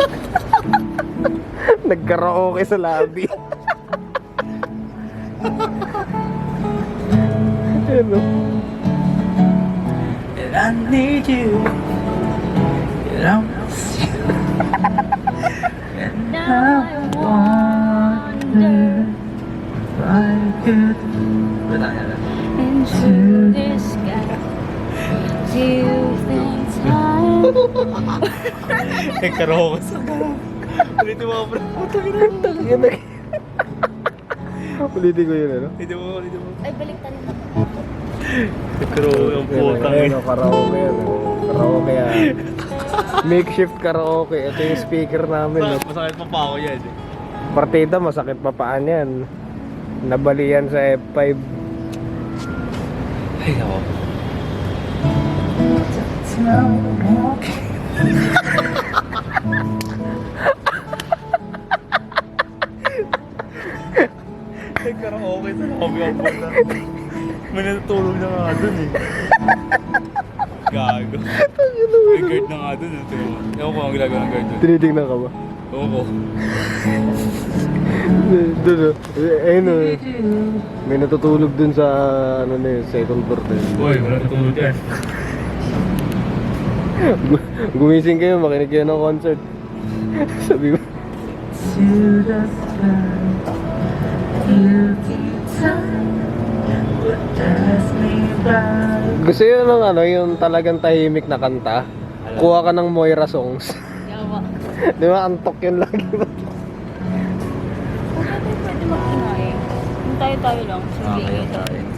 Nagkaraoke sa lobby. Ayun o. And I need you. And I miss you. And I wonder if I could. Into the Nagkaroon sa Ulitin mo bro. Tangina. Ulitin ko yun ano. Ulitin mo, ulitin mo. Ay, balik tayo na. Nagkaroon ang putang Ayun o, karaoke yan. Karaoke yan. Makeshift karaoke. Ito yung speaker namin. No? Masakit pa pa ako yan. eh. Partida, masakit pa paan yan. Nabalian sa F5. Ay, ako. Nagkaroon sa lobby ang puta. May natutulog na nga dun eh. Gago. May guard na nga dun. eh. Tingnan mo. Ewan ko ang ginagawa ng guard dun. Tinitingnan ka ba? Ewan ko. Doon. Ayun o. May natutulog dun sa ano na yun, second floor na yun. Boy, wala natutulog yan. Gu- Gumising kayo, makinig kayo ng concert. Sabi ko, To the sky, gusto yun ng ano, yung talagang tahimik na kanta. Kuha ka ng Moira songs. Di ba, antok yun lagi ba? Kung pwede mag-ingay. Tayo-tayo lang. Sige, Okay. So,